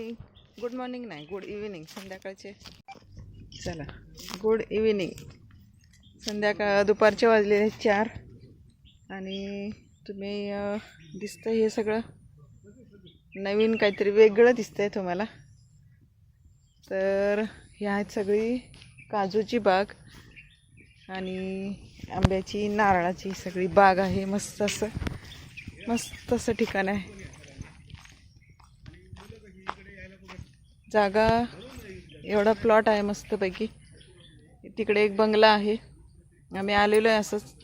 Morning good morning नाही good evening संध्याकाळचे. चला. Good evening. संध्याकाळ दुपारचे वाजलेले चार. आणि तुम्ही दिसतं हे सगळं? नवीन काहीतरी वेगळं दिसतंय तुम्हाला. तर ही आहेत सगळी काजूची बाग आणि आंब्याची नारळाची सगळी बाग आहे. मस्त असं मस्त असं ठिकाण आहे. जागा एवढा प्लॉट आहे मस्तपैकी. तिकडे एक बंगला आहे. आम्ही आलेलो आहे असंच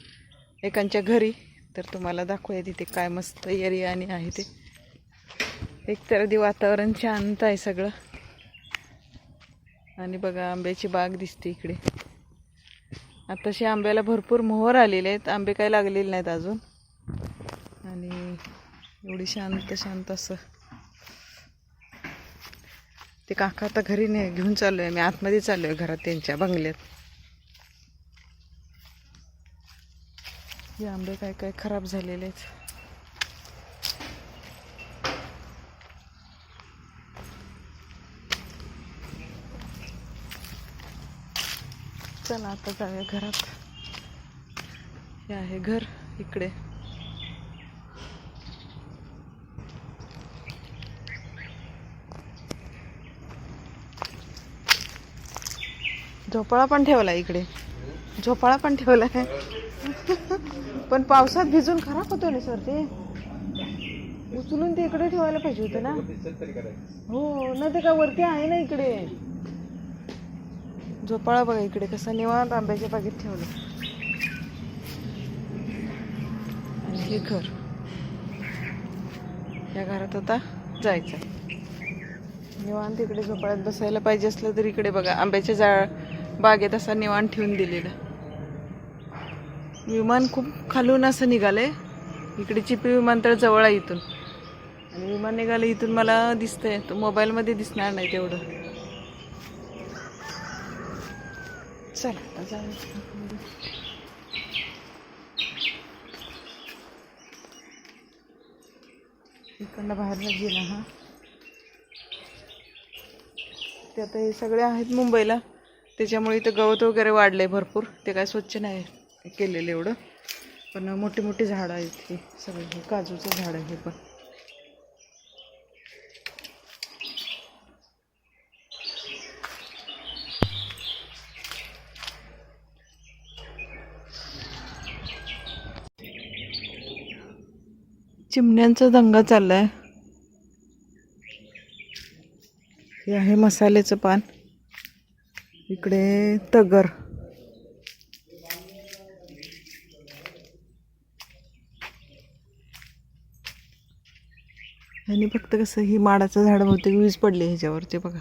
एकांच्या घरी. तर तुम्हाला दाखवूया तिथे काय मस्त एरिया आणि आहे ते. एक तर आधी वातावरण शांत आहे सगळं. आणि बघा आंब्याची बाग दिसते इकडे. आताशी आंब्याला भरपूर मोहर आलेले आहेत. आंबे काय लागलेले नाहीत अजून. आणि एवढी शांत शांत असं. ते काका आता घरी नाही घेऊन चाललो आहे मी आतमध्ये चाललो आहे घरात त्यांच्या बंगल्यात. हे आंबे काय काय खराब झालेले आहेत. चला आता जाऊया घरात. हे आहे घर इकडे. झोपाळा पण ठेवला इकडे. झोपाळा पण ठेवला. आहे पण पावसात भिजून खराब होतो ना सर ते. उचलून ते इकडे ठेवायला पाहिजे होतं ना. हो ना ते का वरती आहे ना इकडे. झोपाळा बघा इकडे कसा निवांत आंब्याच्या बागेत ठेवलं. आणि हे घर. या घरात आता जायचं. निवांत इकडे झोपाळ्यात बसायला पाहिजे असलं तर इकडे बघा आंब्याच्या जाळ बागेत असा निवाण ठेवून दिलेला. विमान खूप खालून असं निघालंय. इकडे चिपी विमानतळ जवळ आहे इथून. आणि विमान निघालं इथून मला दिसतंय. तो मोबाईलमध्ये दिसणार नाही तेवढं. चला आता इकडनं बाहेर गेला हा. ते आता हे सगळे आहेत मुंबईला. त्याच्यामुळे इथं गवत वगैरे वाढलं आहे भरपूर. ते काय स्वच्छ नाही केलेलं एवढं. पण मोठी मोठी झाडं आहेत हे. सगळे हे काजूचं झाड आहे हे पण. चिमण्यांचा दंगा चाललाय. हे आहे मसाल्याचं पान. इकडे तगर. आणि फक्त कसं ही माडाचं झाड बहुतेक वीज पडली ह्याच्यावर ते बघा.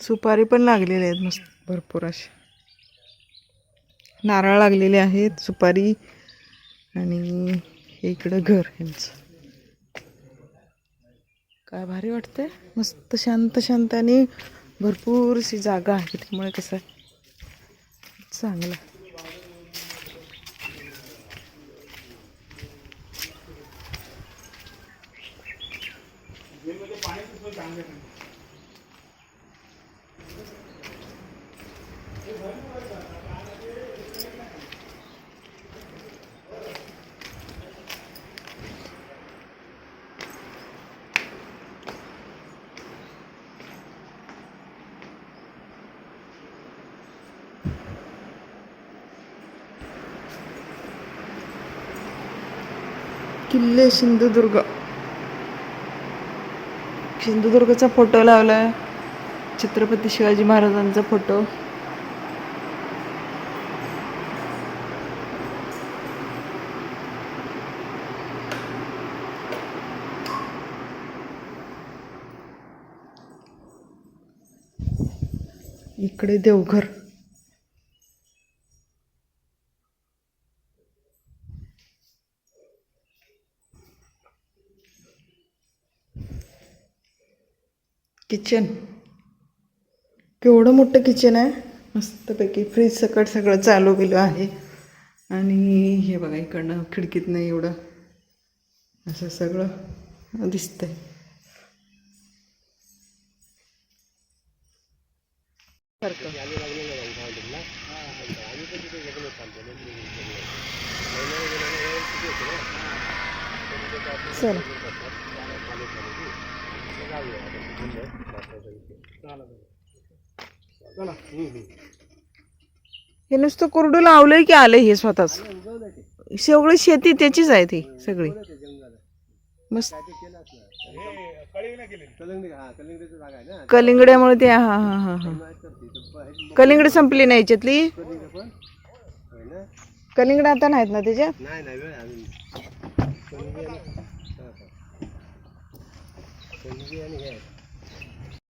सुपारी पण लागलेले आहेत मस्त. भरपूर असे नारळ लागलेले आहेत सुपारी आणि इकडं घर यांचं काय भारी वाटतंय. मस्त शांत शांत आणि भरपूरशी जागा आहे. त्यामुळे कसं चांगलं. किल्ले सिंधुदुर्ग. सिंधुदुर्गचा फोटो लावलाय. छत्रपती शिवाजी महाराजांचा फोटो इकडे देवघर. किचन केवढं मोठं किचन आहे? मस्तपैकी फ्रीज सकट सगळं चालू गेलं आहे. आणि हे बघा इकडनं खिडकीत नाही एवढं असं सगळं दिसतंय. चला. हे नुसतं कोरडू लावलंय की आलंय हे स्वतःच. सगळी शेती त्याचीच आहे ती सगळी. मस्त. कलिंगड्यामुळे ते हा हा हा हा. कलिंगड संपली नाही याच्यातली? कलिंगड आता नाहीत ना त्याच्यात?